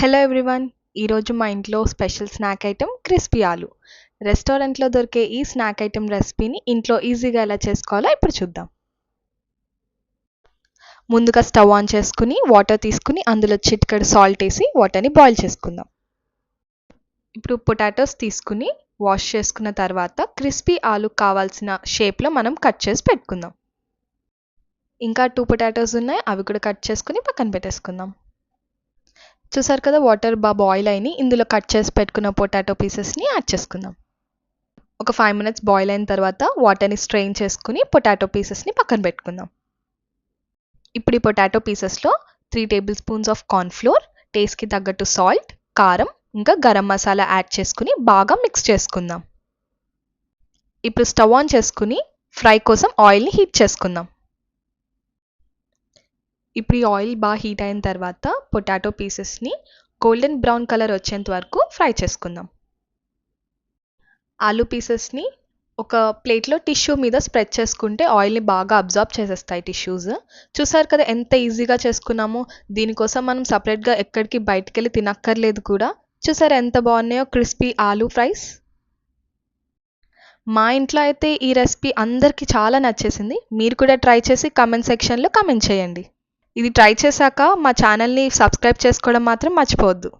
Hello everyone ఈరోజు మా ఇంట్లో స్పెషల్ స్నాక్ ఐటెం క్రిస్పీ ఆలు. రెస్టారెంట్లో దొరికే ఈ స్నాక్ ఐటెం రెసిపీని ఇంట్లో ఈజీగా ఎలా చేసుకోవాలో ఇప్పుడు చూద్దాం. ముందుగా స్టవ్ ఆన్ చేసుకుని వాటర్ తీసుకుని అందులో చిటికెడు సాల్ట్ వేసి వాటర్ని బాయిల్ చేసుకుందాం. ఇప్పుడు పొటాటోస్ తీసుకుని వాష్ చేసుకున్న తర్వాత క్రిస్పీ ఆలు కావాల్సిన షేప్లో మనం కట్ చేసి పెట్టుకుందాం. ఇంకా టూ పొటాటోస్ ఉన్నాయి అవి కూడా కట్ చేసుకుని పక్కన పెట్టేసుకుందాం. చూసారు కదా వాటర్ బాబు బాయిల్ అయినాయి ఇందులో కట్ చేసి పెట్టుకున్న పొటాటో పీసెస్ని యాడ్ చేసుకుందాం. ఒక ఫైవ్ మినిట్స్ బాయిల్ అయిన తర్వాత వాటర్ని స్ట్రెయిన్ చేసుకుని పొటాటో పీసెస్ని పక్కన పెట్టుకుందాం. ఇప్పుడు ఈ పొటాటో పీసెస్లో three tablespoons of cornflour టేస్ట్కి తగ్గట్టు సాల్ట్ కారం ఇంకా గరం మసాలా యాడ్ చేసుకుని బాగా మిక్స్ చేసుకుందాం. ఇప్పుడు స్టవ్ ఆన్ చేసుకుని ఫ్రై కోసం ఆయిల్ని హీట్ చేసుకుందాం. ఇప్పుడు ఈ ఆయిల్ బాగా హీట్ అయిన తర్వాత పొటాటో పీసెస్ని గోల్డెన్ బ్రౌన్ కలర్ వచ్చేంత వరకు ఫ్రై చేసుకుందాం. ఆలు పీసెస్ని ఒక ప్లేట్లో టిష్యూ మీద స్ప్రెడ్ చేసుకుంటే ఆయిల్ని బాగా అబ్జార్బ్ చేసేస్తాయి టిష్యూస్. చూసారు కదా ఎంత ఈజీగా చేసుకున్నామో. దీనికోసం మనం సపరేట్గా ఎక్కడికి బయటికి వెళ్ళి తినక్కర్లేదు కూడా. చూసారు ఎంత బాగున్నాయో క్రిస్పీ ఆలు ఫ్రైస్. మా ఇంట్లో అయితే ఈ రెసిపీ అందరికీ చాలా నచ్చేసింది. మీరు కూడా ట్రై చేసి కమెంట్ సెక్షన్లో కమెంట్ చేయండి. ఇది ట్రై చేశాక మా ఛానల్ని సబ్స్క్రైబ్ చేసుకోవడం మాత్రం మర్చిపోవద్దు.